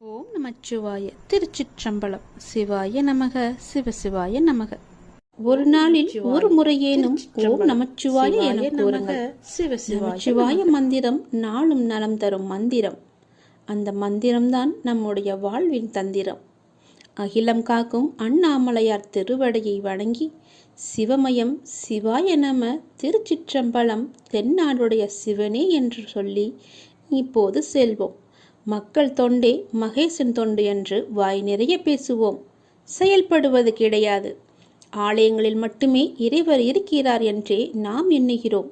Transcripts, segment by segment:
ஓம் நமச்சிவாய திருச்சிற்றம்பலம். சிவாய நமக சிவசிவாய நமக. ஒரு நாளில் ஒரு முறையேனும் ஓம் நமச்சிவாய என கூறுங்கள். நமச்சிவாய மந்திரம் நாளும் நலம் தரும் மந்திரம். அந்த மந்திரம்தான் நம்முடைய வாழ்வின் தந்திரம். அகிலம் காக்கும் அண்ணாமலையார் திருவடையை வணங்கி சிவமயம் சிவாய நம திருச்சிற்றம்பலம் தென்னாடுடைய சிவனே என்று சொல்லி இப்போது செல்வோம். மக்கள் தொண்டே மகேசன் தொண்டு என்று வாய் நிறைய பேசுவோம். செயல்படுவது கிடையாது. ஆலயங்களில் மட்டுமே இறைவர் இருக்கிறார் என்றே நாம் எண்ணுகிறோம்.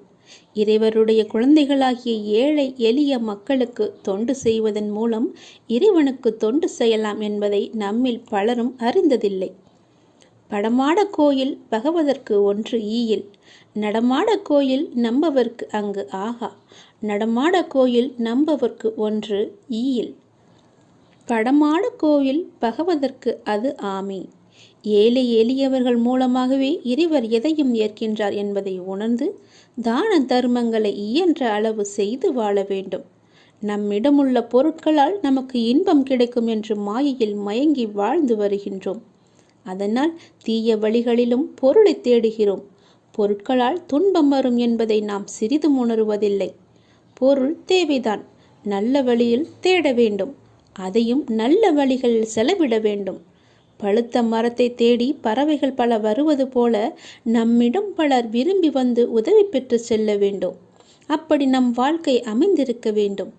இறைவருடைய குழந்தைகளாகிய ஏழை எளிய மக்களுக்கு தொண்டு செய்வதன் மூலம் இறைவனுக்கு தொண்டு செய்யலாம் என்பதை நம்மில் பலரும் அறிந்ததில்லை. படமாட கோயில் பகவதற்கு ஒன்று ஈயில். நடமாட கோயில் நம்பவர்க்கு அங்கு ஆகா. நடமாட கோயில் நம்பவர்க்கு ஒன்று ஈயில். படமாட கோயில் பகவதற்கு அது ஆமை. ஏழை எளியவர்கள் மூலமாகவே இறைவர் எதையும் ஏற்கின்றார் என்பதை உணர்ந்து தான தர்மங்களை இயன்ற அளவு செய்து வாழ வேண்டும். நம்மிடமுள்ள பொருட்களால் நமக்கு இன்பம் கிடைக்கும் என்று மாயையில் மயங்கி வாழ்ந்து வருகின்றோம். அதனால் தீய வழிகளிலும் பொருளை தேடுகிறோம். பொருட்களால் துன்பம் வரும் என்பதை நாம் சிறிதும் உணருவதில்லை. பொருள் தேவைதான். நல்ல வழியில் தேட வேண்டும். அதையும் நல்ல வழிகளில் செலவிட வேண்டும். பழுத்த மரத்தை தேடி பறவைகள் பல வருவது போல நம்மிடம் பலர் விரும்பி வந்து உதவி பெற்று செல்ல வேண்டும். அப்படி நம் வாழ்க்கை அமைந்திருக்க வேண்டும்.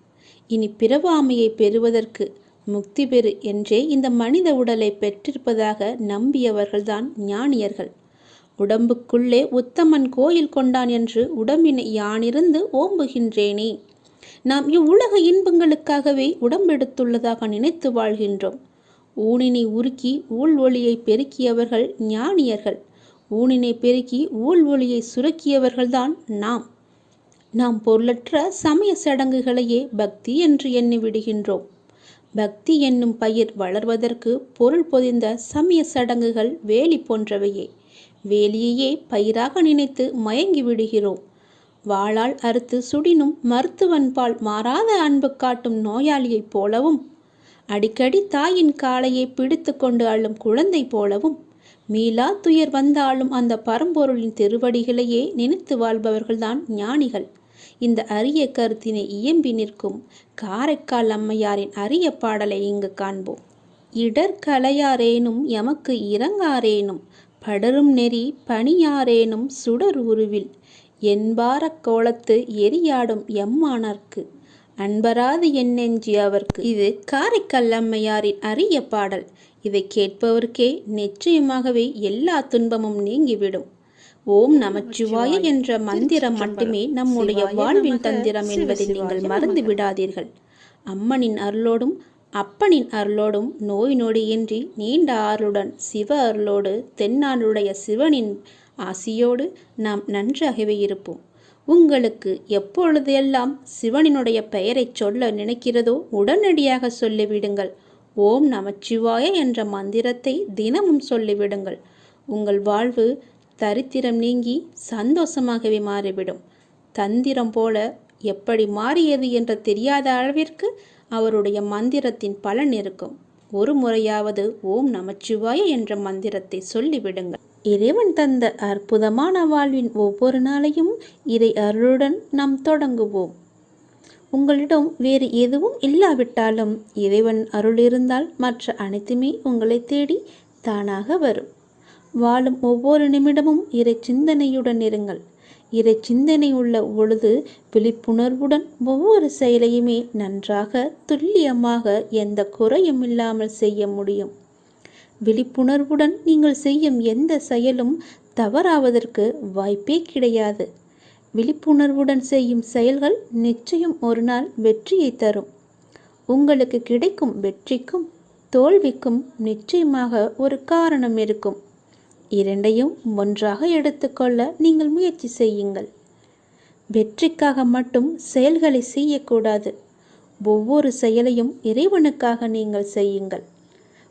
இனி பிறவாமையை பெறுவதற்கு முக்தி பெறு என்றே இந்த மனித உடலை பெற்றிருப்பதாக நம்பியவர்கள்தான் ஞானியர்கள். உடம்புக்குள்ளே உத்தமன் கோயில் கொண்டான் என்று உடம்பினை யானிருந்து ஓம்புகின்றேனே. நாம் இவ்வுலக இன்பங்களுக்காகவே உடம்பெடுத்துள்ளதாக நினைத்து வாழ்கின்றோம். ஊனினை உருக்கி ஊழ் ஒளியை பெருக்கியவர்கள் ஞானியர்கள். ஊனினை பெருக்கி ஊழ் ஒளியை சுருக்கியவர்கள்தான் நாம். நாம் பொருளற்ற சமய சடங்குகளையே பக்தி என்று எண்ணி விடுகின்றோம். பக்தி என்னும் பயிர் வளர்வதற்கு பொருள் பொதிந்த சமய சடங்குகள் வேலி போன்றவையே. வேலியையே பயிராக நினைத்து மயங்கி விடுகிறோம். வாளால் அறுத்து சுடினும் மருத்துவன்பால் மாறாத அன்பு காட்டும் நோயாளியைப் போலவும் அடிக்கடி தாயின் காலையை பிடித்து கொண்டு அள்ளும் குழந்தை போலவும் மீளா துயர் வந்தாலும் அந்த பரம்பொருளின் திருவடிகளையே நினைத்து வாழ்பவர்கள்தான் ஞானிகள். இந்த அரிய கருத்தினை இயம்பி நிற்கும் காரைக்கால் அம்மையாரின் அரிய பாடலை இங்கு காண்போம். இடர்கலையாரேனும் எமக்கு இறங்காரேனும் படரும் நெறி பணியாரேனும் சுடர் உருவில். என்பார கோலத்து எரியாடும் எம்மானர்க்கு. அன்பராது என்னெஞ்சி அவர்க்கு. இது காரைக்கால் அம்மையாரின் அரிய பாடல். இதை கேட்பவருக்கே நிச்சயமாகவே எல்லா துன்பமும் நீங்கிவிடும். ஓம் நமச்சிவாய என்ற மந்திரம் மட்டுமே நம்முடைய வாழ்வின் தந்திரம் என்பதை நீங்கள் மறந்து விடாதீர்கள் அம்மனின் அருளோடும் அப்பனின் அருளோடும் நோய் நொடியின்றி நீண்ட ஆறுடன் சிவ அருளோடு தென்னாடுடைய சிவனின் ஆசியோடு நாம் நன்றாகவே இருப்போம். உங்களுக்கு எப்பொழுதெல்லாம் சிவனினுடைய பெயரைச் சொல்ல நினைக்கிறதோ உடனடியாக சொல்லிவிடுங்கள். ஓம் நமச்சிவாய என்ற மந்திரத்தை தினமும் சொல்லிவிடுங்கள். உங்கள் வாழ்வு தரித்திரம் நீங்கி சந்தோஷமாகவே மாறிவிடும். தந்திரம் போல எப்படி மாறியது என்று தெரியாத அளவிற்கு அவருடைய மந்திரத்தின் பலன் இருக்கும். ஒரு முறையாவது ஓம் நமச்சிவாய என்ற மந்திரத்தை சொல்லிவிடுங்கள். இறைவன் தந்த அற்புதமான வாழ்வின் ஒவ்வொரு நாளையும் இறை அருளுடன் நாம் தொடங்குவோம். உங்களிடம் வேறு எதுவும் இல்லாவிட்டாலும் இறைவன் அருள் இருந்தால் மற்ற அனைத்துமே உங்களை தேடி தானாக வரும். வாழும் ஒவ்வொரு நிமிடமும் இறை சிந்தனையுடன் இருங்கள். இறை சிந்தனை உள்ள பொழுது விழிப்புணர்வுடன் ஒவ்வொரு செயலையுமே நன்றாக துல்லியமாக எந்த குறையும் இல்லாமல் செய்ய முடியும். விழிப்புணர்வுடன் நீங்கள் செய்யும் எந்த செயலும் தவறாவதற்கு வாய்ப்பே கிடையாது. விழிப்புணர்வுடன் செய்யும் செயல்கள் நிச்சயம் ஒரு நாள் வெற்றியை தரும். உங்களுக்கு கிடைக்கும் வெற்றிக்கும் தோல்விக்கும் நிச்சயமாக ஒரு காரணம் இருக்கும். இரண்டையும் ஒன்றாக எடுத்துக்கொள்ள நீங்கள் முயற்சி செய்யுங்கள். வெற்றிக்காக மட்டும் செயல்களை செய்யக்கூடாது. ஒவ்வொரு செயலையும் இறைவனுக்காக நீங்கள் செய்யுங்கள்.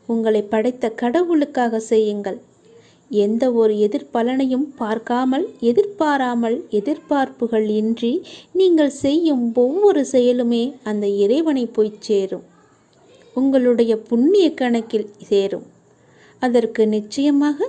உங்களை படைத்த கடவுளுக்காக செய்யுங்கள். எந்த ஒரு எதிர்பலனையும் பார்க்காமல் எதிர்பாராமல் எதிர்பார்ப்புகள் இன்றி நீங்கள் செய்யும் ஒவ்வொரு செயலுமே அந்த இறைவனை போய் சேரும். உங்களுடைய புண்ணிய கணக்கில் சேரும். அதற்கு நிச்சயமாக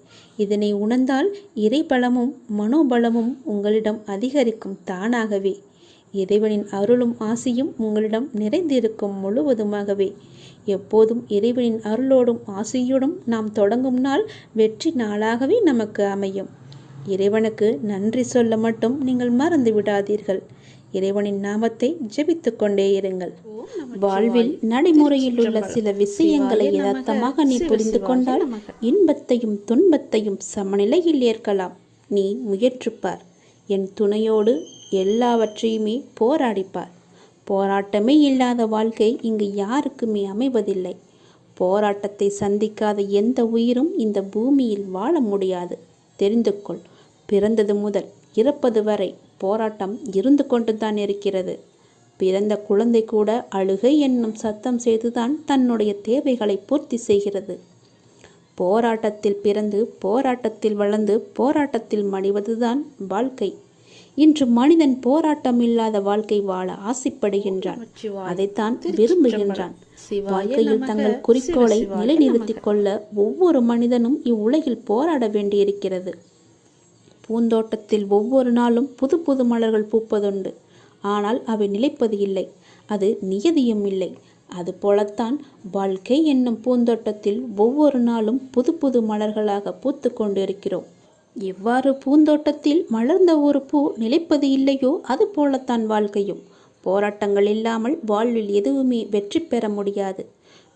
இதனை உணர்ந்தால் இறைபலமும் மனோபலமும் உங்களிடம் அதிகரிக்கும் தானாகவே. இறைவனின் அருளும் ஆசியும் உங்களிடம் நிறைந்திருக்கும் முழுவதுமாகவே. எப்போதும் இறைவனின் அருளோடும் ஆசையோடும் நாம் தொடங்கும் நாள் வெற்றி நாளாகவே நமக்கு அமையும். இறைவனுக்கு நன்றி சொல்ல மட்டும் நீங்கள் மறந்து விடாதீர்கள். இறைவனின் நாமத்தை ஜெபித்துக் கொண்டே இருங்கள் வாழ்வில் நடைமுறையில் உள்ள சில விஷயங்களை யதார்த்தமாக நீ புரிந்து கொண்டால் இன்பத்தையும் துன்பத்தையும் சமநிலையில் ஏற்கலாம். நீ முயற்றுப்பார் என் துணையோடு எல்லாவற்றையுமே போராடிப்பார். போராட்டமே இல்லாத வாழ்க்கை இங்கு யாருக்குமே அமைவதில்லை. போராட்டத்தை சந்திக்காத எந்த உயிரும் இந்த பூமியில் வாழ முடியாது. தெரிந்து கொள் பிறந்தது முதல். இறப்பது வரை போராட்டம் இருந்து கொண்டுதான் இருக்கிறது. பிறந்த குழந்தை கூட அழுகை என்னும் சத்தம் செய்துதான் தன்னுடைய தேவைகளை பூர்த்தி செய்கிறது. போராட்டத்தில் பிறந்து போராட்டத்தில் வளர்ந்து போராட்டத்தில் மடிவதுதான் வாழ்க்கை. இன்று மனிதன் போராட்டம் இல்லாத வாழ்க்கை வாழ ஆசைப்படுகின்றான். அதைத்தான் விரும்புகின்றான். வாழ்க்கையில் தங்கள் குறிக்கோளை நிலைநிறுத்திக் கொள்ள ஒவ்வொரு மனிதனும் இவ்வுலகில் போராட வேண்டியிருக்கிறது. பூந்தோட்டத்தில் ஒவ்வொரு நாளும் புது புது மலர்கள் பூப்பதுண்டு. ஆனால் அவை நிலைப்பது இல்லை. அது நியதியும் இல்லை. அதுபோலத்தான் வாழ்க்கை என்னும் பூந்தோட்டத்தில் ஒவ்வொரு நாளும் புது புது மலர்களாக பூத்து கொண்டிருக்கிறோம். எவ்வாறு பூந்தோட்டத்தில் மலர்ந்த ஒரு பூ நிலைப்பது இல்லையோ அது போலத்தான் வாழ்க்கையும். போராட்டங்கள் இல்லாமல் வாழ்வில் எதுவுமே வெற்றி பெற முடியாது.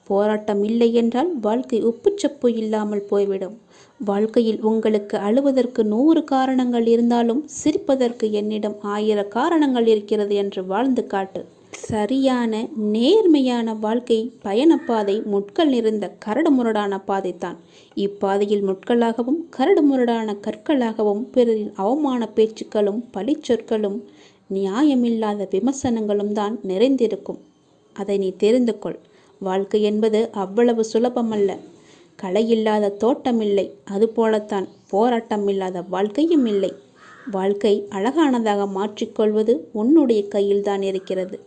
போராட்டம் இல்லை என்றால் வாழ்க்கை உப்புச்சப்பு இல்லாமல் போய்விடும். வாழ்க்கையில் உங்களுக்கு அழுவதற்கு நூறு காரணங்கள் இருந்தாலும் சிரிப்பதற்கு என்னிடம் ஆயிர காரணங்கள் இருக்கிறது என்று வாழ்ந்து காட்டு. சரியான நேர்மையான வாழ்க்கை பயணப்பாதை முட்கள் நிறைந்த கரடுமுரடான பாதைத்தான் இப்பாதையில் முட்களாகவும் கரடுமுரடான கற்களாகவும் பிறரின் அவமான பேச்சுக்களும் பழிச்சொற்களும் நியாயமில்லாத விமர்சனங்களும் தான் நிறைந்திருக்கும். அதை நீ தெரிந்து கொள். வாழ்க்கை என்பது அவ்வளவு சுலபமல்ல. களை இல்லாத தோட்டமில்லை. அதுபோலத்தான் போராட்டம் இல்லாத வாழ்க்கையும் இல்லை. வாழ்க்கை அழகானதாக மாற்றிக்கொள்வது உன்னுடைய கையில்தான் இருக்கிறது.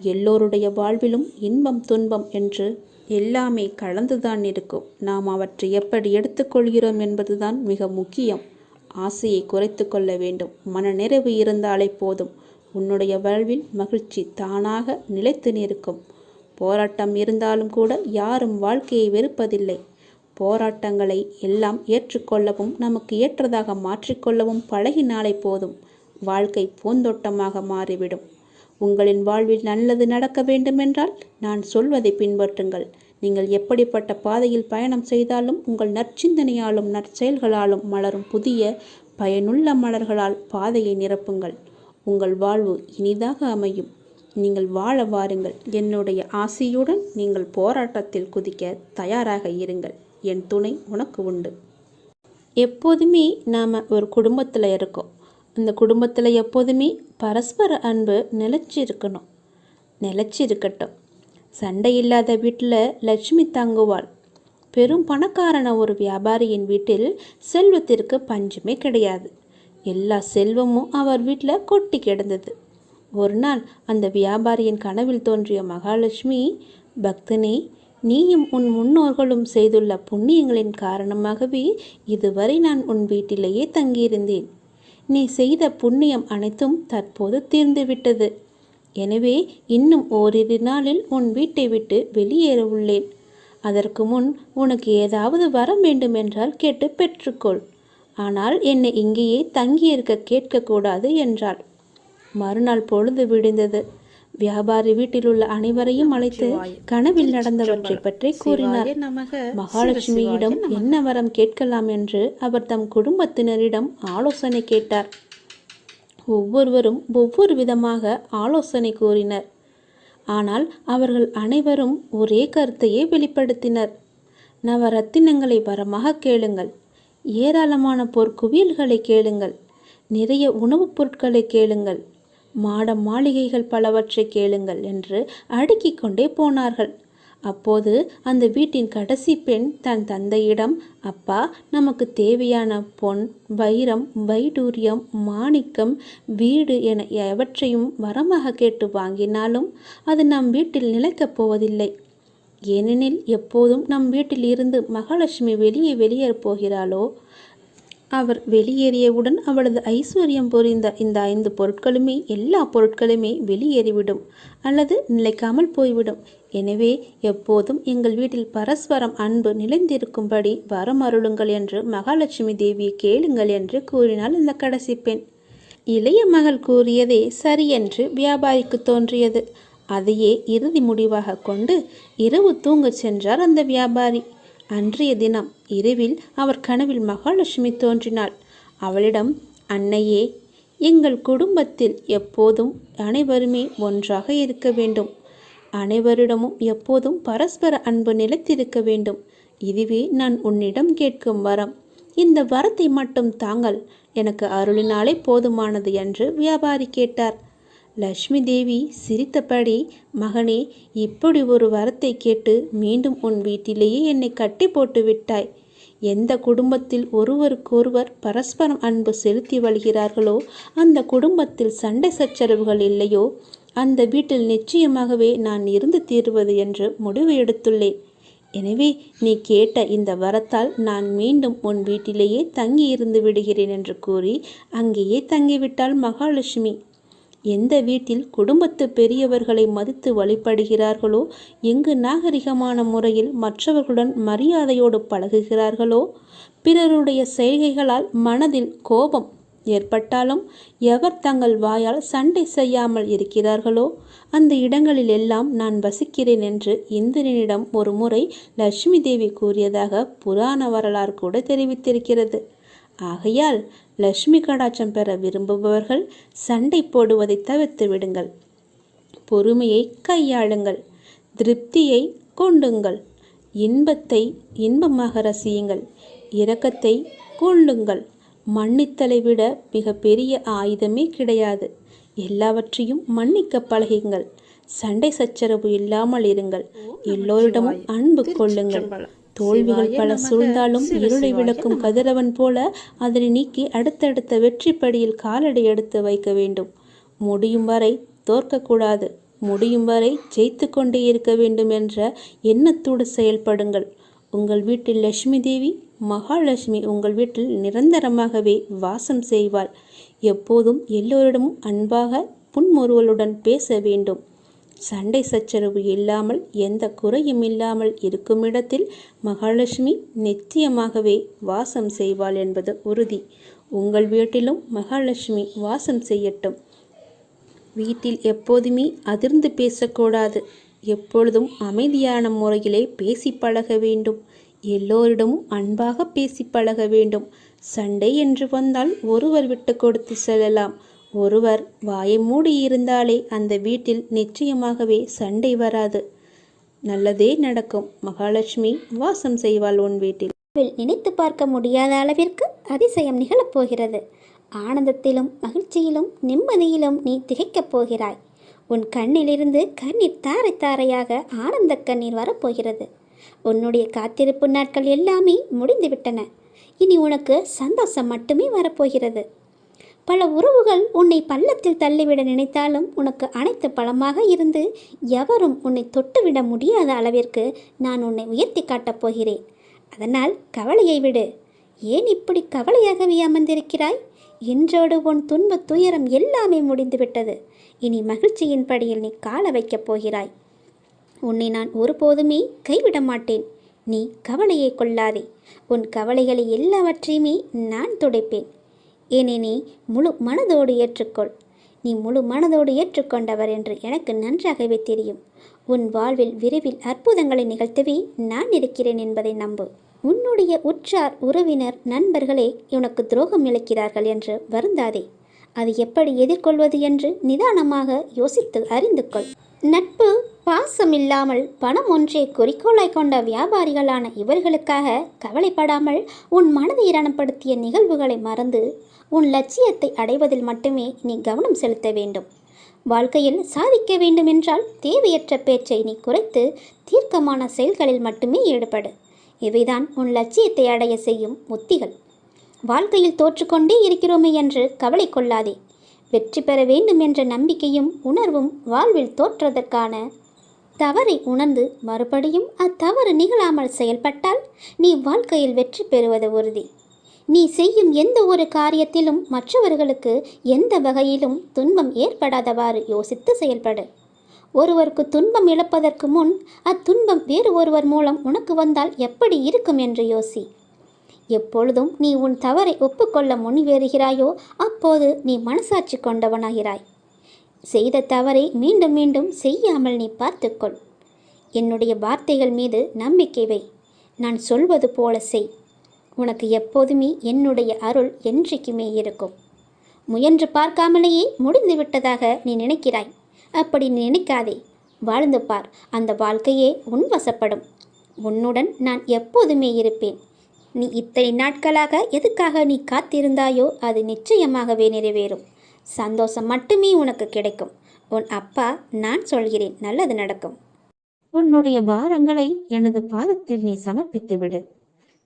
எல்லோருடைய வாழ்விலும் இன்பம் துன்பம் என்று எல்லாமே கலந்துதான் இருக்கும். நாம் அவற்றை எப்படி எடுத்துக்கொள்கிறோம் என்பதுதான் மிக முக்கியம். ஆசையை குறைத்து கொள்ள வேண்டும். மனநிறைவு இருந்தாலே போதும். உன்னுடைய வாழ்வில் மகிழ்ச்சி தானாக நிலைத்து நிற்கும். போராட்டம் இருந்தாலும் கூட யாரும் வாழ்க்கையை வெறுப்பதில்லை. போராட்டங்களை எல்லாம் ஏற்றுக்கொள்ளவும் நமக்கு ஏற்றதாக மாற்றிக்கொள்ளவும் பழகினாலே போதும். வாழ்க்கை பூந்தோட்டமாக மாறிவிடும். உங்களின் வாழ்வில் நல்லது நடக்க வேண்டுமென்றால் நான் சொல்வதை பின்பற்றுங்கள். நீங்கள் எப்படிப்பட்ட பாதையில் பயணம் செய்தாலும் உங்கள் நற்சிந்தனையாலும் நற்செயல்களாலும் மலரும் புதிய பயனுள்ள மலர்களால் பாதையை நிரப்புங்கள். உங்கள் வாழ்வு இனிதாக அமையும். நீங்கள் வாழ வாருங்கள். என்னுடைய ஆசையுடன் நீங்கள் போராட்டத்தில் குதிக்க தயாராக இருங்கள். என் துணை உனக்கு உண்டு. எப்போதுமே நாம் ஒரு குடும்பத்தில் இருக்கோம். அந்த குடும்பத்தில் எப்போதுமே பரஸ்பர அன்பு நிலச்சி இருக்கணும் நிலச்சி இருக்கட்டும் சண்டை இல்லாத வீட்டில் லட்சுமி தங்குவாள். பெரும் பணக்காரன ஒரு வியாபாரியின் வீட்டில் செல்வத்திற்கு பஞ்சமே கிடையாது. எல்லா செல்வமும் அவர் வீட்டில் கொட்டி கிடந்தது. ஒரு நாள் அந்த வியாபாரியின் கனவில் தோன்றிய மகாலட்சுமி பக்தனே நீயும் உன் முன்னோர்களும் செய்துள்ள புண்ணியங்களின் காரணமாகவே இதுவரை நான் உன் வீட்டிலேயே தங்கியிருந்தேன். நீ செய்த புண்ணியம் அனைத்தும் தற்போது தீர்ந்துவிட்டது. எனவே இன்னும் ஓரிரு நாளில் உன் வீட்டை விட்டு வெளியேற உள்ளேன். அதற்கு முன் உனக்கு ஏதாவது வரம் வேண்டுமென்றால் கேட்டு பெற்றுக்கொள். ஆனால் என்னை இங்கேயே தங்கியிருக்க கேட்கக்கூடாது என்றாள். மறுநாள் பொழுது விடிந்தது. வியாபாரி வீட்டிலுள்ள அனைவரையும் அழைத்து கனவில் நடந்தவற்றை பற்றி கூறினார். மகாலட்சுமியிடம் என்ன வரம் கேட்கலாம் என்று அவர் தம் குடும்பத்தினரிடம் ஆலோசனை கேட்டார். ஒவ்வொருவரும் ஒவ்வொரு விதமாக ஆலோசனை கூறினர். ஆனால் அவர்கள் அனைவரும் ஒரே கருத்தையே வெளிப்படுத்தினர். நவரத்தினங்களை வரமாக கேளுங்கள். ஏராளமான பொற்குவியல்களை கேளுங்கள். நிறைய உணவுப் பொருட்களை கேளுங்கள். மாட மாளிகைகள் பலவற்றை கேளுங்கள் என்று அடுக்கிக் கொண்டே போனார்கள். அப்போது அந்த வீட்டின் கடைசி பெண் தன் தந்தையிடம் அப்பா நமக்கு தேவையான பொன் வைரம் வைடூரியம் மாணிக்கம் வீடு என எவற்றையும் வரமாக கேட்டு வாங்கினாலும் அது நம் வீட்டில் நிலைக்கப் போவதில்லை. ஏனெனில் எப்போதும் நம் வீட்டில் இருந்து மகாலட்சுமி வெளியே வெளியேறப் போகிறாளோ அவர் வெளியேறியவுடன் அவளது ஐஸ்வர்யம் புரிந்த இந்த ஐந்து பொருட்களுமே எல்லா பொருட்களுமே வெளியேறிவிடும் அல்லது நிலைக்காமல் போய்விடும். எனவே எப்போதும் எங்கள் வீட்டில் பரஸ்பரம் அன்பு நிலைந்திருக்கும்படி வரம் அருளுங்கள் என்று மகாலட்சுமி தேவியை கேளுங்கள் என்று கூறினாள் இந்த கடைசி பெண். இளைய மகள் கூறியதே சரியென்று வியாபாரிக்கு தோன்றியது. அதையே இறுதி முடிவாக கொண்டு இரவு தூங்கச் சென்றார் அந்த வியாபாரி. அன்றைய தினம் இரவில் அவர் கனவில் மகாலட்சுமி தோன்றினாள். அவளிடம் அன்னையே எங்கள் குடும்பத்தில் எப்போதும் அனைவருமே ஒன்றாக இருக்க வேண்டும். அனைவரிடமும் எப்போதும் பரஸ்பர அன்பு நிலைத்திருக்க வேண்டும். இதுவே நான் உன்னிடம் கேட்கும் வரம். இந்த வரத்தை மட்டும் தாங்கள் எனக்கு அருளினாலே போதுமானது என்று வியாபாரி கேட்டார். லட்சுமி தேவி சிரித்தபடி மகனே இப்படி ஒரு வரத்தை கேட்டு மீண்டும் உன் வீட்டிலேயே என்னை கட்டி போட்டு விட்டாய். எந்த குடும்பத்தில் ஒருவருக்கொருவர் பரஸ்பரம் அன்பு செலுத்தி வருகிறார்களோ அந்த குடும்பத்தில் சண்டை சச்சரவுகள் இல்லையோ அந்த வீட்டில் நிச்சயமாகவே நான் இருந்து தீர்வது என்று முடிவு எடுத்துள்ளேன். எனவே நீ கேட்ட இந்த வரத்தால் நான் மீண்டும் உன் வீட்டிலேயே தங்கி இருந்து விடுகிறேன் என்று கூறி அங்கேயே தங்கிவிட்டாள் மகாலட்சுமி. எந்த வீட்டில் குடும்பத்து பெரியவர்களை மதித்து வழிபடுகிறார்களோ எங்கு நாகரிகமான முறையில் மற்றவர்களுடன் மரியாதையோடு பழகுகிறார்களோ பிறருடைய செய்கைகளால் மனதில் கோபம் ஏற்பட்டாலும் எவர் தங்கள் வாயால் சண்டை செய்யாமல் இருக்கிறார்களோ அந்த இடங்களில் எல்லாம் நான் வசிக்கிறேன் என்று இந்திரனிடம் ஒரு முறை லட்சுமி தேவி கூறியதாக புராண வரலாறு கூட தெரிவித்திருக்கிறது. ஆகையால் லட்சுமி கடாட்சம் பெற விரும்புபவர்கள் சண்டை போடுவதை தவிர்த்து விடுங்கள். பொறுமையை கையாளுங்கள். திருப்தியை கொண்டுங்கள். இன்பத்தை இன்பமாக ரசியுங்கள். இரக்கத்தை கொள்ளுங்கள். மன்னித்தலை விட மிக பெரிய ஆயுதமே கிடையாது. எல்லாவற்றையும் மன்னிக்க பழகுங்கள். சண்டை சச்சரவு இல்லாமல் இருங்கள். எல்லோரிடமும் அன்பு கொள்ளுங்கள். தோல்விகள் பல சூழ்ந்தாலும் இருளை விளக்கும் கதிரவன் போல அதனை நீக்கி அடுத்தடுத்த வெற்றி படியில் காலடி எடுத்து வைக்க வேண்டும். முடியும் வரை தோற்கக்கூடாது. முடியும் வரை ஜெயித்து கொண்டே இருக்க வேண்டும் என்ற எண்ணத்தோடு செயல்படுங்கள். உங்கள் வீட்டில் லட்சுமி தேவி மகாலட்சுமி உங்கள் வீட்டில் நிரந்தரமாகவே வாசம் செய்வாள். எப்போதும் எல்லோரிடமும் அன்பாக புன்முறுவலுடன் பேச வேண்டும். சண்டை சச்சரவு இல்லாமல் எந்த குறையும் இல்லாமல் இருக்கும் இடத்தில் மகாலட்சுமி நிச்சயமாகவே வாசம் செய்வாள் என்பது உறுதி. உங்கள் வீட்டிலும் மகாலட்சுமி வாசம் செய்யட்டும். வீட்டில் எப்போதுமே அதிர்ந்து பேசக்கூடாது. எப்பொழுதும் அமைதியான முறையிலே பேசி பழக வேண்டும். எல்லோரிடமும் அன்பாக பேசி பழக வேண்டும். சண்டை என்று வந்தால் ஒருவர் விட்டு கொடுத்து செல்லலாம். ஒருவர் வாயை மூடி இருந்தாலே அந்த வீட்டில் நிச்சயமாகவே சண்டை வராது. நல்லதே நடக்கும். மகாலட்சுமி வாசம் செய்வாள் உன் வீட்டில். நினைத்து பார்க்க முடியாத அளவிற்கு அதிசயம் நிகழப்போகிறது ஆனந்தத்திலும் மகிழ்ச்சியிலும் நிம்மதியிலும் நீ திகைக்கப் போகிறாய். உன் கண்ணிலிருந்து கண்ணீர் தாரை தாரையாக ஆனந்த கண்ணீர் வரப்போகிறது. உன்னுடைய காத்திருப்பு நாட்கள் எல்லாமே முடிந்துவிட்டன. இனி உனக்கு சந்தோஷம் மட்டுமே வரப்போகிறது. பல உறவுகள் உன்னை பள்ளத்தில் தள்ளிவிட நினைத்தாலும் உனக்கு அனைத்து பலமாக இருந்து எவரும் உன்னை தொட்டுவிட முடியாத அளவிற்கு நான் உன்னை உயர்த்தி காட்டப் போகிறேன். அதனால் கவலையை விடு. ஏன் இப்படி கவலையாகவே அமர்ந்திருக்கிறாய்? இன்றோடு உன் துன்பத் துயரம் எல்லாமே முடிந்துவிட்டது. இனி மகிழ்ச்சியின் படியில் நீ கால வைக்கப் போகிறாய். உன்னை நான் ஒருபோதுமே கைவிட மாட்டேன். நீ கவலையை கொள்ளாதே. உன் கவலைகளை எல்லாவற்றையுமே நான் துடைப்பேன். ஏனெனி முழு மனதோடு ஏற்றுக்கொள். நீ முழு மனதோடு ஏற்றுக்கொண்டவர் என்று எனக்கு நன்றாகவே தெரியும். உன் வாழ்வில் விரைவில் அற்புதங்களை நிகழ்த்தவே நான் இருக்கிறேன் என்பதை நம்பு. உன்னுடைய உற்றார் உறவினர் நண்பர்களே உனக்கு துரோகம் இழைக்கிறார்கள் என்று வருந்தாதே. அது எப்படி எதிர்கொள்வது என்று நிதானமாக யோசித்து அறிந்து கொள் நட்பு பாசம் இல்லாமல் பணம் ஒன்றே குறிக்கோளாய் கொண்ட வியாபாரிகளான இவர்களுக்காக கவலைப்படாமல் உன் மனதை இரணப்படுத்திய நிகழ்வுகளை மறந்து உன் லட்சியத்தை அடைவதில் மட்டுமே நீ கவனம் செலுத்த வேண்டும். வாழ்க்கையில் சாதிக்க வேண்டுமென்றால் தேவையற்ற பேச்சை நீ குறைத்து தீர்க்கமான செயல்களில் மட்டுமே ஈடுபடு. இவைதான் உன் லட்சியத்தை அடைய செய்யும் உத்திகள். வாழ்க்கையில் தோற்றுக்கொண்டே இருக்கிறோமே என்று கவலை கொள்ளாதே. வெற்றி பெற வேண்டும் என்ற நம்பிக்கையும் உணர்வும் வாழ்வில் தோற்றதற்கான தவறை உணர்ந்து மறுபடியும் அத்தவறு நிகழாமல் செயல்பட்டால் நீ வாழ்க்கையில் வெற்றி பெறுவது உறுதி. நீ செய்யும் எந்த ஒரு காரியத்திலும் மற்றவர்களுக்கு எந்த வகையிலும் துன்பம் ஏற்படாதவாறு யோசித்து செயல்படு. ஒருவருக்கு துன்பம் இழப்பதற்கு முன் அத்துன்பம் வேறு ஒருவர் மூலம் உனக்கு வந்தால் எப்படி இருக்கும் என்று யோசி. எப்பொழுதும் நீ உன் தவறை ஒப்புக்கொள்ள முன்வேறுகிறாயோ அப்போது நீ மனசாட்சி கொண்டவனாகிறாய். செய்த தவறை மீண்டும் மீண்டும் செய்யாமல் நீ பார்த்துக்கொள். என்னுடைய வார்த்தைகள் மீது நம்பிக்கை வை. நான் சொல்வது போல செய். உனக்கு எப்போதுமே என்னுடைய அருள் என்றைக்குமே இருக்கும். முயன்று பார்க்காமலேயே முடிந்து விட்டதாக நீ நினைக்கிறாய். அப்படி நீ நினைக்காதே. வாழ்ந்து பார். அந்த வாழ்க்கையே உன் வசப்படும். உன்னுடன் நான் எப்போதுமே இருப்பேன். நீ இத்தனை நாட்களாக எதுக்காக நீ காத்திருந்தாயோ அது நிச்சயமாகவே நிறைவேறும். சந்தோஷம் மட்டுமே உனக்கு கிடைக்கும். உன் அப்பா நான் சொல்கிறேன் நல்லது நடக்கும். உன்னுடைய பாரங்களை எனது பாதத்தில் நீ சமர்ப்பித்து விடு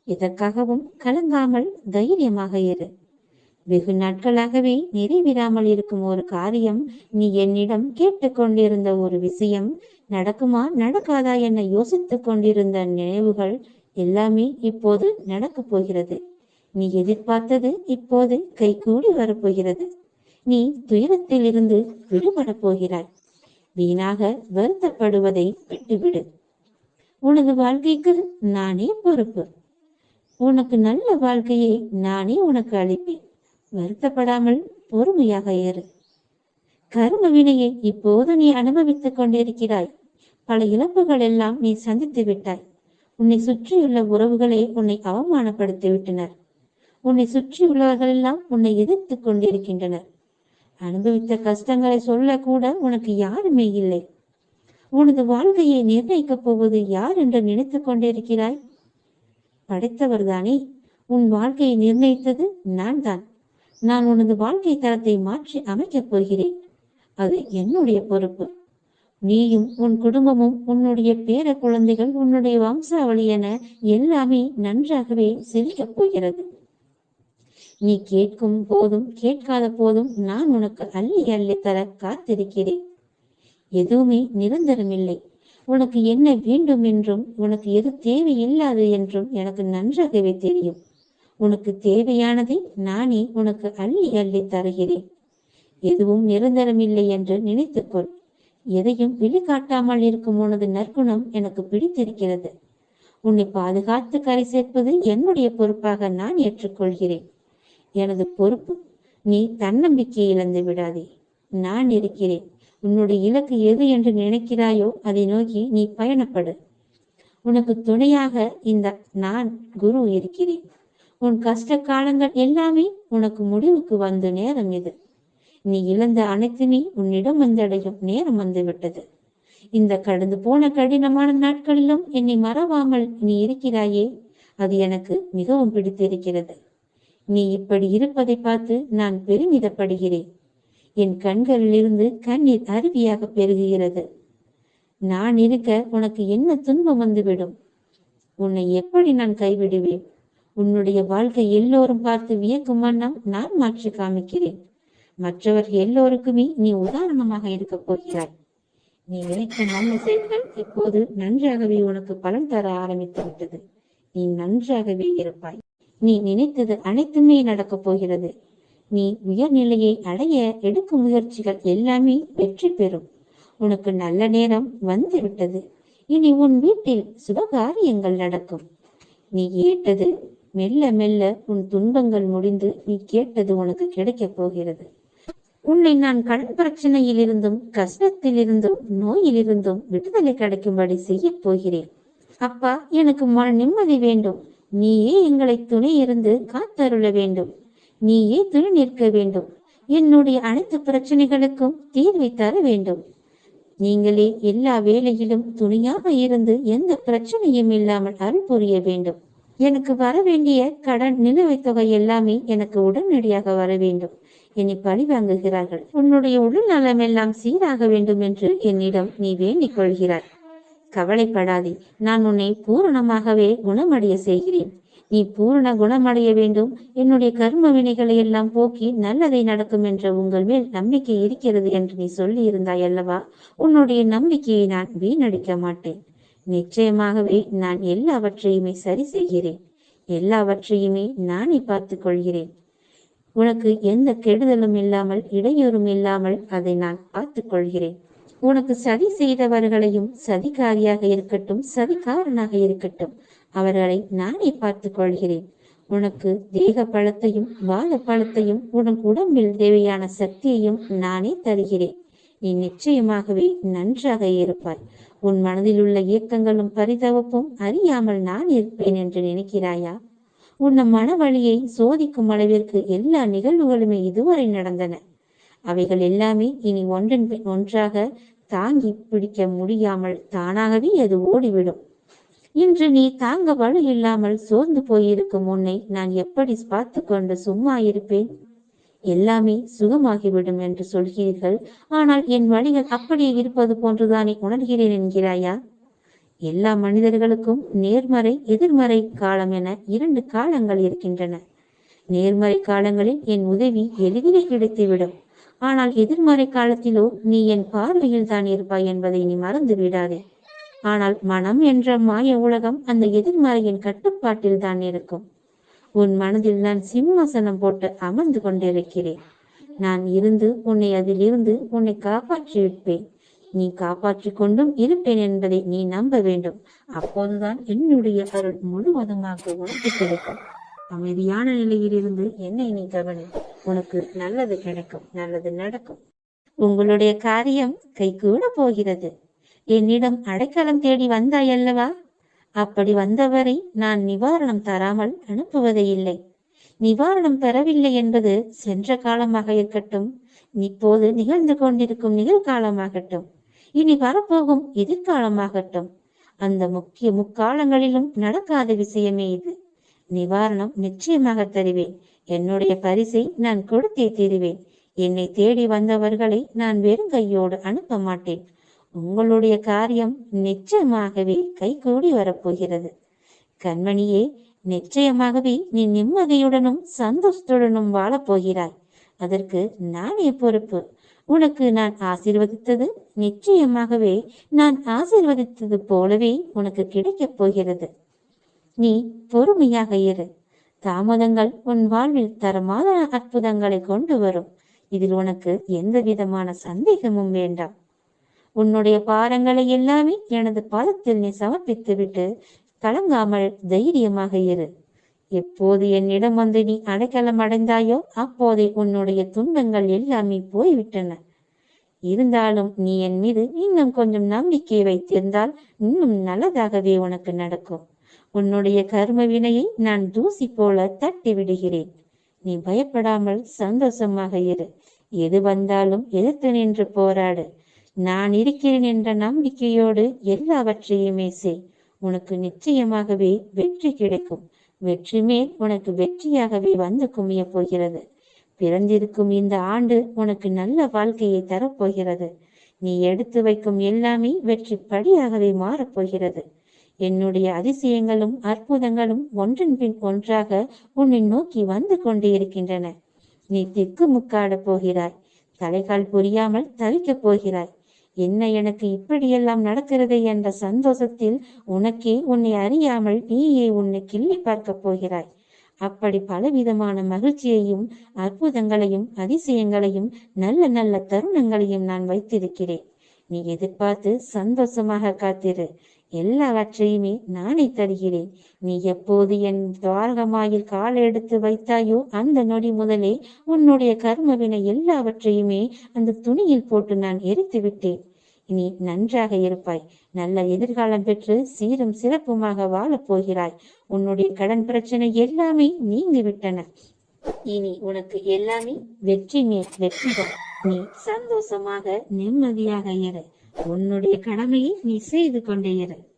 இதற்காகவும் கலங்காமல் தைரியமாக இரு. வெகு நாட்களாகவே நிறைவேறாமல் இருக்கும் ஒரு காரியம் நீ என்னிடம் கேட்டுக்கொண்டிருந்த ஒரு விஷயம் நடக்குமா நடக்காதா என யோசித்துக் கொண்டிருந்த நினைவுகள் எல்லாமே இப்போது நடக்கப் போகிறது. நீ எதிர்பார்த்தது இப்போது கைகூடி வரப்போகிறது. நீ துயரத்தில் இருந்து விடுபடப் போகிறாய். வீணாக வருத்தப்படுவதை விட்டுவிடு. உனது வாழ்க்கைக்கு நானே பொறுப்பு. உனக்கு நல்ல வாழ்க்கையை நானே உனக்கு அளிப்பேன். வருத்தப்படாமல் பொறுமையாக ஏறு கர்ம வினையை இப்போது நீ அனுபவித்துக் கொண்டிருக்கிறாய். பல இழப்புகள் எல்லாம் நீ சந்தித்து விட்டாய். உன்னை சுற்றியுள்ள உறவுகளே உன்னை அவமானப்படுத்தி விட்டனர் உன்னை சுற்றியுள்ளவர்கள் எல்லாம் உன்னை எதிர்த்து கொண்டிருக்கின்றனர். அனுபவித்த கஷ்டங்களை சொல்லக்கூட உனக்கு யாருமே இல்லை. உனது வாழ்க்கையை நிர்ணயிக்கப் போவது யார் என்று நினைத்து கொண்டிருக்கிறாய்? படைத்தவர்தானே. உன் வாழ்க்கையை நிர்ணயித்தது நான் தான் நான் உனது வாழ்க்கை தரத்தை மாற்றி அமைக்கப் போகிறேன். அது என்னுடைய பொறுப்பு. நீயும் உன் குடும்பமும் உன்னுடைய பேர குழந்தைகள் உன்னுடைய வம்சாவளி என எல்லாமே நன்றாகவே சிரிக்கப் போகிறது. நீ கேட்கும் போதும் கேட்காத போதும் நான் உனக்கு அள்ளி அள்ளி தர காத்திருக்கிறேன். எதுவுமே நிரந்தரமில்லை. உனக்கு என்ன வேண்டும் என்றும் உனக்கு எது தேவையில்லாது என்றும் எனக்கு நன்றாகவே தெரியும். உனக்கு தேவையானதை நானே உனக்கு அள்ளி அள்ளி தருகிறேன். எதுவும் நிரந்தரமில்லை என்று நினைத்துக்கொள். எதையும் வெளிக்காட்டாமல் இருக்கும் உனது நற்குணம் எனக்கு பிடித்திருக்கிறது. உன்னை பாதுகாத்து கரை சேர்ப்பது என்னுடைய பொறுப்பாக நான் ஏற்றுக்கொள்கிறேன். எனது பொறுப்பு நீ தன்னம்பிக்கை இழந்து விடாதே. நான் இருக்கிறேன். உன்னுடைய இலக்கு எது என்று நினைக்கிறாயோ அதை நோக்கி நீ பயணப்படு. உனக்கு துணையாக இந்த நான் குரு இருக்கிறேன். உன் கஷ்ட காலங்கள் எல்லாமே உனக்கு முடிவுக்கு வந்த நேரம் இது. நீ இழந்த அனைத்துமே உன்னிடம் வந்தடையும் நேரம் வந்துவிட்டது. இந்த கடந்து போன கடினமான நாட்களிலும் என்னை மறவாமல் நீ இருக்கிறாயே. அது எனக்கு மிகவும் பிடித்திருக்கிறது. நீ இப்படி இருப்பதை பார்த்து நான் பெருமிதப்படுகிறேன். என் கண்களிலிருந்து கண்ணீர் அருவியாக பெருகுகிறது. நான் இருக்க உனக்கு என்ன துன்பம் வந்துவிடும்? உன்னை எப்படி நான் கைவிடுவேன்? உன்னுடைய வாழ்க்கை எல்லோரும் பார்த்து வியக்கும் வண்ணம் நான் மாற்றி காமிக்கிறேன். மற்றவர் எல்லோருக்குமே நீ உதாரணமாக இருக்க போகிறாய். நீ நினைக்கும் நல்ல செயல்கள் இப்போது நன்றாகவே உனக்கு பலன் தர ஆரம்பித்து விட்டது. நீ நன்றாகவே இருப்பாய். நீ நினைத்தது அனைத்துமே நடக்கப் போகிறது. நீ உயர்நிலையை அடைய எடுக்கும் முயற்சிகள் எல்லாமே வெற்றி பெறும். உனக்கு நல்ல நேரம் வந்து விட்டது இனி உன் வீட்டில் சுபகாரியங்கள் நடக்கும். நீ கேட்டது மெல்ல மெல்ல உன் துன்பங்கள் முடிந்து நீ கேட்டது உனக்கு கிடைக்கப் போகிறது. உன்னை நான் கண் பிரச்சனையிலிருந்தும் கஷ்டத்திலிருந்தும் நோயிலிருந்தும் விடுதலை கிடைக்கும்படி செய்யப் போகிறேன். அப்பா எனக்கு மன நிம்மதி வேண்டும். நீயே எங்களை துணை இருந்து காத்தருள வேண்டும். நீயே துணை நிற்க வேண்டும். என்னுடைய அனைத்து பிரச்சனைகளுக்கும் தீர்வை தர வேண்டும். நீங்களே எல்லா வேலையிலும் துணியாக இருந்து எந்த பிரச்சனையும் இல்லாமல் அருள் புரிய வேண்டும். எனக்கு வர வேண்டிய கடன் நிலுவைத் தொகை எல்லாமே எனக்கு உடனடியாக வர வேண்டும். என்னை பழி வாங்குகிறார்கள். உன்னுடைய உடல் நலம் எல்லாம் சீராக வேண்டும் என்று என்னிடம் நீ வேண்டிக் கொள்கிறாய். கவலைப்படாதே. நான் உன்னை பூரணமாகவே குணமடைய செய்கிறேன். நீ பூரண குணமடைய வேண்டும். என்னுடைய கர்ம வினைகளை எல்லாம் போக்கி நல்லதை நடக்கும் என்ற உங்கள் மேல் நம்பிக்கை இருக்கிறது என்று நீ சொல்லி இருந்தாய் அல்லவா? உன்னுடைய நம்பிக்கையை நான் வீணடிக்க மாட்டேன். நிச்சயமாகவே நான் எல்லாவற்றையுமே சரி செய்கிறேன். எல்லாவற்றையுமே நானே பார்த்துக் கொள்கிறேன். உனக்கு எந்த கெடுதலும் இல்லாமல் இடையூறும் இல்லாமல் அதை நான் பார்த்துக் கொள்கிறேன். உனக்கு சதி செய்தவர்களையும் சதிகாரியாக இருக்கட்டும் சதிகாரனாக இருக்கட்டும். அவர்களை நானே பார்த்துக் கொள்கிறேன். உனக்கு தேக பழத்தையும் வாழ பழத்தையும் உனக்கு உடம்பில் தேவையான சக்தியையும் நானே தருகிறேன். நீ நிச்சயமாகவே நன்றாக இருப்பாய். உன் மனதில் உள்ள இயக்கங்களும் பரிதவப்பும் அறியாமல் நான் இருப்பேன் என்று நினைக்கிறாயா? உன் மன வழியை சோதிக்கும் அளவிற்கு எல்லா நிகழ்வுகளுமே இதுவரை நடந்தன. அவைகள் எல்லாமே இனி ஒன்றன் பின் ஒன்றாக தாங்கி பிடிக்க முடியாமல் தானாகவே அது ஓடிவிடும். இன்று நீ தாங்க வலு இல்லாமல் சோர்ந்து போயிருக்கும் உன்னை நான் எப்படி பார்த்து கொண்டு சும்மா இருப்பேன்? எல்லாமே சுகமாகிவிடும் என்று சொல்கிறீர்கள். ஆனால் என் வழிகள் அப்படியே இருப்பது போன்றுதானே உணர்கிறேன் என்கிறாயா? எல்லா மனிதர்களுக்கும் நேர்மறை எதிர்மறை காலம் என இரண்டு காலங்கள் இருக்கின்றன. நேர்மறை காலங்களில் என் உதவி எளிதிலே கிடைத்துவிடும். ஆனால் எதிர்மறை காலத்திலோ நீ என் பார்வையில் தான் இருப்பாய் என்பதை நீ மறந்து விடாதே. ஆனால் மனம் என்ற மாய உலகம் அந்த எதிர்மறையின் கட்டுப்பாட்டில் தான் இருக்கும். உன் மனதில் நான் சிம்மாசனம் போட்டு அமர்ந்து கொண்டிருக்கிறேன். நான் இருந்து உன்னை அதிலிருந்து உன்னை காப்பாற்றி விட்பேன். நீ காப்பாற்றி கொண்டும் இருப்பேன் என்பதை நீ நம்ப வேண்டும். அப்போதுதான் என்னுடைய அருள் முழுவதுமாக உனக்கு கிடைக்கும். அமைதியான நிலையிலிருந்து என்னை நீ கவனி. உனக்கு நல்லது கிடைக்கும் நல்லது நடக்கும். உங்களுடைய காரியம் கைகூட போகிறது. என்னிடம் அடைக்கலம் தேடி வந்தாய் அல்லவா? அப்படி வந்தவரை நான் நிவாரணம் தராமல் அனுப்புவதே இல்லை. நிவாரணம் பெறவில்லை என்பது சென்ற காலமாக இருக்கட்டும் இப்போது நிகழ்ந்து கொண்டிருக்கும் நிகழ்காலமாகட்டும் இனி வரப்போகும் எதிர்காலமாகட்டும். அந்த முக்கிய முக்காலங்களிலும் நடக்காத விஷயமே இது. நிவாரணம் நிச்சயமாக தருவேன். என்னுடைய பரிசை நான் கொடுத்தே தீருவேன். என்னை தேடி வந்தவர்களை நான் வெறும் கையோடு அனுப்ப மாட்டேன். உங்களுடைய காரியம் நிச்சயமாகவே கைகூடி வரப்போகிறது. கண்மணியே நிச்சயமாகவே நீ நிம்மதியுடனும் சந்தோஷத்துடனும் வாழப்போகிறாய் அதற்கு நானே பொறுப்பு. உனக்கு நான் ஆசீர்வதித்தது நிச்சயமாகவே நான் ஆசீர்வதித்தது போலவே உனக்கு கிடைக்கப் போகிறது. நீ பொறுமையாக இரு. தாமதங்கள் உன் வாழ்வில் தரமான அற்புதங்களை கொண்டு வரும். இதில் உனக்கு எந்த விதமான சந்தேகமும் வேண்டாம். உன்னுடைய பாரங்களை எல்லாமே எனது பாதத்தில் நீ சமர்ப்பித்து விட்டு கலங்காமல் தைரியமாக இரு. எப்போது என்னிடம் வந்து நீ அடைக்கலம் அடைந்தாயோ அப்போதே உன்னுடைய துன்பங்கள் எல்லாமே போய்விட்டன. இருந்தாலும் நீ என் மீது இன்னும் கொஞ்சம் நம்பிக்கை வைத்திருந்தால் இன்னும் நல்லதாகவே உனக்கு நடக்கும். உன்னுடைய கர்ம வினையை நான் தூசி போல தட்டி விடுகிறேன் நீ பயப்படாமல் சந்தோஷமாக இரு. எது வந்தாலும் எதிர்த்து நின்று போராடு. நான் இருக்கிறேன் என்ற நம்பிக்கையோடு எல்லாவற்றையுமே செய். உனக்கு நிச்சயமாகவே வெற்றி கிடைக்கும். வெற்றி மேல் உனக்கு வெற்றியாகவே வந்து குமிய போகிறது. பிறந்திருக்கும் இந்த ஆண்டு உனக்கு நல்ல வாழ்க்கையை தரப்போகிறது. நீ எடுத்து வைக்கும் எல்லாமே வெற்றி படியாகவே மாறப்போகிறது என்னுடைய அதிசயங்களும் அற்புதங்களும் ஒன்றின் பின் ஒன்றாக உன்னை நோக்கி வந்து கொண்டே இருக்கின்றன நீ திக்கு முக்காடப் போகிறாய். தலைகால் புரியாமல் தவிக்கப் போகிறாய். என்ன எனக்கு இப்படியெல்லாம் நடக்கிறது என்ற சந்தோஷத்தில் உனக்கே உன்னை அறியாமல் நீயே உன்னை கிள்ளி பார்க்கப் போகிறாய். அப்படி பலவிதமான மகிழ்ச்சியையும் அற்புதங்களையும் அதிசயங்களையும் நல்ல நல்ல தருணங்களையும் நான் வைத்திருக்கிறேன். நீ எதிர்பார்த்து சந்தோஷமாக காத்திரு. எல்லாவற்றையுமே நானே தருகிறேன். நீ எப்போது என் துவாரகமாயில் கால் எடுத்து வைத்தாயோ அந்த நொடி முதலே உன்னுடைய கர்மவினை எல்லாவற்றையுமே அந்த துணியில் போட்டு நான் எரித்து விட்டேன். நீ நன்றாக இருப்பாய். நல்ல எதிர்காலம் பெற்று சீரும் சிறப்புமாக வாழப் போகிறாய். உன்னுடைய கடன் பிரச்சனை எல்லாமே நீங்கி விட்டன இனி உனக்கு எல்லாமே வெற்றி மேல் வெற்றிதான் நீ சந்தோஷமாக நிம்மதியாக இரு. உன்னுடைய கடமையை நீ செய்து கொண்டே இரு.